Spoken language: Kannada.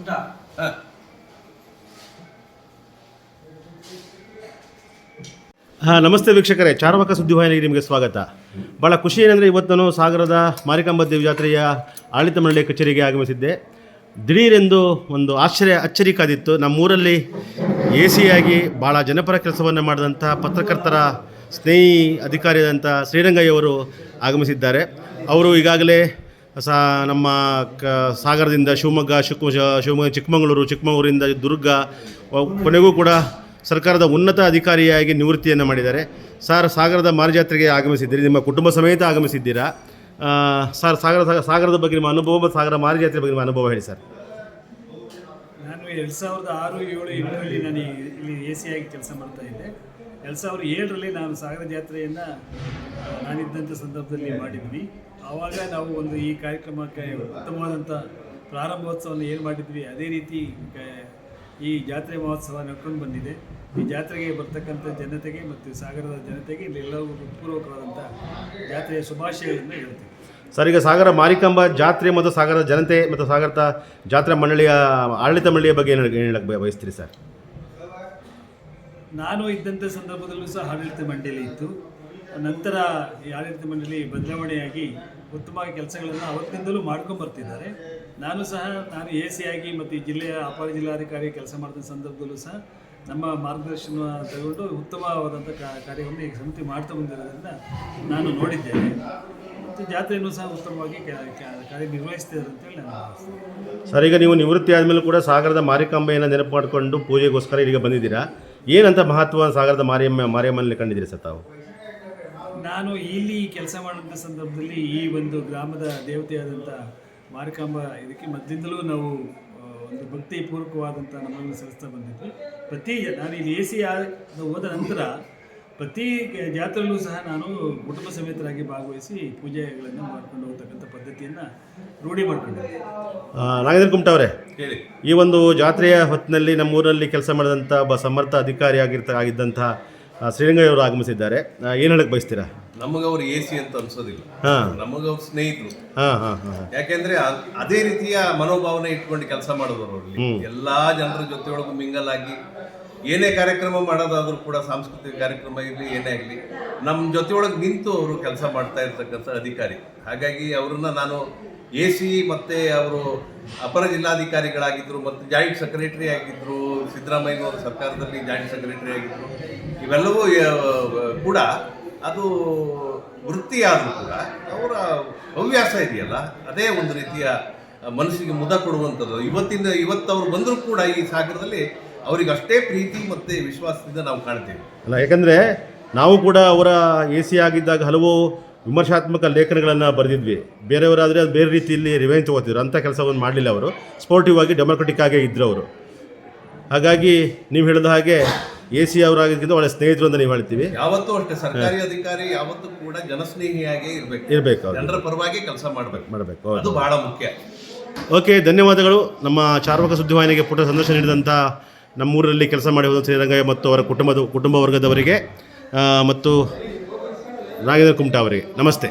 ಕುಮಟಾ ಹಾಂ, ನಮಸ್ತೆ ವೀಕ್ಷಕರೇ. ಚಾರ್ವಕ ಸುದ್ದಿವಾಹಿನಿಗೆ ನಿಮಗೆ ಸ್ವಾಗತ. ಭಾಳ ಖುಷಿ ಏನಂದರೆ ಇವತ್ತು ನಾನು ಸಾಗರದ ಮಾರಿಕಾಂಬ ದೇವಿ ಜಾತ್ರೆಯ ಆಡಳಿತ ಮಂಡಳಿ ಕಚೇರಿಗೆ ಆಗಮಿಸಿದ್ದೆ. ದಿಢೀರೆಂದು ಒಂದು ಆಶ್ಚರ್ಯ ಅಚ್ಚರಿ ಕಾದಿತ್ತು. ನಮ್ಮೂರಲ್ಲಿ ಎ ಸಿಯಾಗಿ ಭಾಳ ಜನಪರ ಕೆಲಸವನ್ನು ಮಾಡಿದಂಥ ಪತ್ರಕರ್ತರ ಸ್ನೇಹಿ ಅಧಿಕಾರಿಯಾದಂಥ ಶ್ರೀರಂಗಯ್ಯವರು ಆಗಮಿಸಿದ್ದಾರೆ. ಅವರು ಈಗಾಗಲೇ ಸಾ ನಮ್ಮ ಕ ಸಾಗರದಿಂದ ಶಿವಮೊಗ್ಗ ಶಿವ ಶಿವಮೊಗ್ಗ, ಚಿಕ್ಕಮಗಳೂರು, ಚಿಕ್ಕಮಗಳೂರಿಂದ ದುರ್ಗ ಕೊನೆಗೂ ಕೂಡ ಸರ್ಕಾರದ ಉನ್ನತ ಅಧಿಕಾರಿಯಾಗಿ ನಿವೃತ್ತಿಯನ್ನು ಮಾಡಿದ್ದಾರೆ. ಸರ್, ಸಾಗರದ ಮಾರುಜಾತ್ರೆಗೆ ಆಗಮಿಸಿದ್ದೀರಿ, ನಿಮ್ಮ ಕುಟುಂಬ ಸಮೇತ ಆಗಮಿಸಿದ್ದೀರಾ? ಸರ್ ಸಾಗರ ಸಾಗರದ ಬಗ್ಗೆ ನಿಮ್ಮ ಅನುಭವ ಮತ್ತು ಸಾಗರ ಮಾರುಜಾತ್ರೆ ಬಗ್ಗೆ ನಿಮ್ಮ ಅನುಭವ ಹೇಳಿ ಸರ್. ನಾನು ಎರಡು ಸಾವಿರದ ಆರು ಏಳು ಎಂಟರಲ್ಲಿ ನಾನು ಇಲ್ಲಿ ಎ ಸಿ ಆಗಿ ಕೆಲಸ ಮಾಡ್ತಾ ಇದ್ದೆ. ಎರಡು ಸಾವಿರದ ಏಳರಲ್ಲಿ ನಾನು ಸಾಗರ ಜಾತ್ರೆಯನ್ನು ನಾನಿದ್ದಂಥ ಸಂದರ್ಭದಲ್ಲಿ ಮಾಡಿದ್ವಿ. ಆವಾಗ ನಾವು ಒಂದು ಈ ಕಾರ್ಯಕ್ರಮಕ್ಕೆ ಉತ್ತಮವಾದಂಥ ಪ್ರಾರಂಭೋತ್ಸವವನ್ನು ಏನು ಮಾಡಿದ್ವಿ, ಅದೇ ರೀತಿ ಈ ಜಾತ್ರೆ ಮಹೋತ್ಸವ ನಡ್ಕೊಂಡು ಬಂದಿದೆ. ಈ ಜಾತ್ರೆಗೆ ಬರ್ತಕ್ಕಂಥ ಜನತೆಗೆ ಮತ್ತು ಸಾಗರದ ಜನತೆಗೆ ಇಲ್ಲೆಲ್ಲರಿಗೂ ಹೃತ್ಪೂರ್ವಕವಾದಂಥ ಜಾತ್ರೆಯ ಶುಭಾಶಯಗಳನ್ನು ಹೇಳ್ತೀವಿ ಸರ್, ಈಗ ಸಾಗರ ಮಾರಿಕಾಂಬ ಜಾತ್ರೆ ಮತ್ತು ಸಾಗರದ ಜನತೆ ಮತ್ತು ಸಾಗರದ ಜಾತ್ರಾ ಮಂಡಳಿಯ ಆಡಳಿತ ಮಂಡಳಿಯ ಬಗ್ಗೆ ಏನು ಹೇಳಕ್ಕೆ ಬಯ- ಬಯಸ್ತೀರಿ ಸರ್? ನಾನು ಇದ್ದಂಥ ಸಂದರ್ಭದಲ್ಲೂ ಸಹ ಆಡಳಿತ ಮಂಡಳಿ ಇತ್ತು. ನಂತರ ಈ ಆಡಳಿತ ಮಂಡಳಿ ಬದಲಾವಣೆಯಾಗಿ ಉತ್ತಮವಾಗಿ ಕೆಲಸಗಳನ್ನು ಅವತ್ತಿಂದಲೂ ಮಾಡ್ಕೊಂಡು ಬರ್ತಿದ್ದಾರೆ. ನಾನು ಸಹ, ನಾನು ಎ ಸಿ ಆಗಿ ಮತ್ತು ಈ ಜಿಲ್ಲೆಯ ಅಪಾರ ಜಿಲ್ಲಾಧಿಕಾರಿ ಕೆಲಸ ಮಾಡಿದ ಸಂದರ್ಭದಲ್ಲೂ ಸಹ ನಮ್ಮ ಮಾರ್ಗದರ್ಶನ ತಗೊಂಡು ಉತ್ತಮವಾದಂಥ ಕಾರ್ಯವನ್ನು ಈ ಸಮಿತಿ ಮಾಡ್ತಾ ಬಂದಿರೋದ್ರಿಂದ ನಾನು ನೋಡಿದ್ದೇನೆ. ಮತ್ತು ಜಾತ್ರೆಯನ್ನು ಸಹ ಉತ್ತಮವಾಗಿ ಕಾರ್ಯನಿರ್ವಹಿಸ್ತಿದ್ದಾರೆ ಅಂತೇಳಿ ನಾನು. ಸರ್, ಈಗ ನೀವು ನಿವೃತ್ತಿ ಆದಮೇಲೆ ಕೂಡ ಸಾಗರದ ಮಾರಿಕಾಂಬೆಯನ್ನು ನೆನಪು ಮಾಡಿಕೊಂಡು ಪೂಜೆಗೋಸ್ಕರ ಇಲ್ಲಿಗೆ ಬಂದಿದ್ದೀರಾ? ಏನಂತ ಮಹತ್ವ ಸಾಗರದ ಮಾರಿಯಮ್ಮ, ಮಾರಿಯಮ್ಮನಲ್ಲಿ ಕಂಡಿದ್ದೀರಿ ಸರ್ ತಾವು? ನಾನು ಇಲ್ಲಿ ಕೆಲಸ ಮಾಡುವಂಥ ಸಂದರ್ಭದಲ್ಲಿ ಈ ಒಂದು ಗ್ರಾಮದ ದೇವತೆಯಾದಂಥ ಮಾರಿಕಾಂಬ ಇದಕ್ಕೆ ಮೊದಲಿಂದಲೂ ನಾವು ಒಂದು ಒಂದು ಭಕ್ತಿಪೂರ್ವಕವಾದಂಥ ನಮ್ಮನ್ನು ಸಲ್ಲಿಸ್ತಾ ಬಂದಿದ್ವಿ. ಪ್ರತಿ ನಾನು ಇಲ್ಲಿ ಎ ಸಿ ಹೋದ ನಂತರ ಪ್ರತಿ ಜಾತ್ರೆಯಲ್ಲೂ ಸಹ ನಾನು ಕುಟುಂಬ ಸಮೇತರಾಗಿ ಭಾಗವಹಿಸಿ ಪೂಜೆಗಳನ್ನು ಮಾಡ್ಕೊಂಡು ಹೋಗ್ತಕ್ಕಂಥ ಪದ್ಧತಿಯನ್ನು ರೂಢಿ ಮಾಡಿಕೊಂಡೆ. ನಾಗೇಂದ್ರ ಕುಮಟ ಅವರೇ ಹೇಳಿ. ಈ ಒಂದು ಜಾತ್ರೆಯ ಹೊತ್ತಿನಲ್ಲಿ ನಮ್ಮೂರಲ್ಲಿ ಕೆಲಸ ಮಾಡಿದಂಥ ಒಬ್ಬ ಸಮರ್ಥ ಅಧಿಕಾರಿ ಆಗಿರ್ತ ಆಗಿದ್ದಂಥ ಶ್ರೀರಂಗಯ್ಯವರು ಆಗಮಿಸಿದ್ದಾರೆ. ಏನು ಹೇಳಕ್ಕೆ ಬಯಸ್ತೀರಾ? ನಮಗೆ ಅವ್ರು ಎ ಸಿ ಅಂತ ಅನ್ಸೋದಿಲ್ಲ. ಹಾಂ. ನಮಗ ಅವ್ರ ಸ್ನೇಹಿತರು. ಹಾಂ ಹಾಂ ಹಾಂ ಯಾಕೆಂದ್ರೆ ಅದೇ ರೀತಿಯ ಮನೋಭಾವನೆ ಇಟ್ಕೊಂಡು ಕೆಲಸ ಮಾಡೋದು ಅವರಲ್ಲಿ ಎಲ್ಲಾ ಜನರ ಒಳಗೂ ಮಿಂಗಲ್ ಆಗಿ ಏನೇ ಕಾರ್ಯಕ್ರಮ ಮಾಡೋದಾದರೂ ಕೂಡ ಸಾಂಸ್ಕೃತಿಕ ಕಾರ್ಯಕ್ರಮ ಇರಲಿ, ಏನೇ ಆಗಲಿ ನಮ್ಮ ಜೊತೆಯೊಳಗೆ ನಿಂತು ಅವರು ಕೆಲಸ ಮಾಡ್ತಾ ಇರ್ತಕ್ಕಂಥ ಅಧಿಕಾರಿ. ಹಾಗಾಗಿ ಅವ್ರನ್ನ ನಾನು ಎ ಸಿ ಮತ್ತು ಅವರು ಅಪರ ಜಿಲ್ಲಾಧಿಕಾರಿಗಳಾಗಿದ್ದರು ಮತ್ತು ಜಾಯಿಂಟ್ ಸೆಕ್ರೆಟರಿ ಆಗಿದ್ದರು ಸಿದ್ದರಾಮಯ್ಯನವರ ಸರ್ಕಾರದಲ್ಲಿ ಜಾಯಿಂಟ್ ಸೆಕ್ರೆಟರಿ ಆಗಿದ್ರು, ಇವೆಲ್ಲವೂ ಕೂಡ ಅದು ವೃತ್ತಿಯಾದರೂ ಕೂಡ ಅವರ ಹವ್ಯಾಸ ಇದೆಯಲ್ಲ, ಅದೇ ಒಂದು ರೀತಿಯ ಮನಸ್ಸಿಗೆ ಮುದ ಕೊಡುವಂಥದ್ದು. ಇವತ್ತಿನ ಇವತ್ತು ಅವ್ರು ಬಂದರೂ ಕೂಡ ಈ ಸಾಗರದಲ್ಲಿ ಅವರಿಗೆ ಅಷ್ಟೇ ಪ್ರೀತಿ ಮತ್ತು ವಿಶ್ವಾಸದಿಂದ ನಾವು ಕಾಣ್ತೇವೆ. ಅಲ್ಲ ಯಾಕಂದರೆ ನಾವು ಕೂಡ ಅವರ ಎ ಸಿ ಆಗಿದ್ದಾಗ ಹಲವು ವಿಮರ್ಶಾತ್ಮಕ ಲೇಖನಗಳನ್ನು ಬರೆದಿದ್ವಿ. ಬೇರೆಯವರಾದರೆ ಅದು ಬೇರೆ ರೀತಿಯಲ್ಲಿ ರಿವೆಂಜ್ ತಗೋತಿದ್ರು. ಅಂಥ ಕೆಲಸವನ್ನು ಮಾಡಲಿಲ್ಲ ಅವರು. ಸ್ಪೋರ್ಟಿವ್ ಆಗಿ ಡೆಮೊಕ್ರೆಟಿಕ್ ಆಗೇ ಇದ್ದರು ಅವರು. ಹಾಗಾಗಿ ನೀವು ಹೇಳಿದ ಹಾಗೆ ಎ ಸಿ ಅವರಾಗಿದ್ದರಿಂದ ಒಳ್ಳೆ ಸ್ನೇಹಿತರು ಅಂತ ನೀವು ಹೇಳ್ತೀವಿ. ಯಾವತ್ತೂ ಅಷ್ಟೇ ಸರ್ಕಾರಿ ಅಧಿಕಾರಿ ಯಾವತ್ತೂ ಕೂಡ ಜನಸ್ನೇಹಿಯಾಗಿ ಇರಬೇಕು. ಇರಬೇಕು ಅವರು ಜನರ ಪರವಾಗಿ ಕೆಲಸ ಮಾಡಬೇಕು. ಮಾಡಬೇಕು ಅದು ಬಹಳ ಮುಖ್ಯ. ಓಕೆ ಧನ್ಯವಾದಗಳು. ನಮ್ಮ ಚಾರ್ವಕ ಸುದ್ದಿವಾಹಿನಿಗೆ ಪುಟ ಸಂದರ್ಶನ ನೀಡಿದಂಥ ನಮ್ಮೂರಲ್ಲಿ ಕೆಲಸ ಮಾಡಿರುವಂಥ ಶ್ರೀರಂಗಯ್ಯ ಮತ್ತು ಅವರ ಕುಟುಂಬದ ಕುಟುಂಬ ವರ್ಗದವರಿಗೆ ಮತ್ತು ನಾಗೇಂದ್ರ ಕುಮಟಾ ಅವರಿಗೆ ನಮಸ್ತೆ.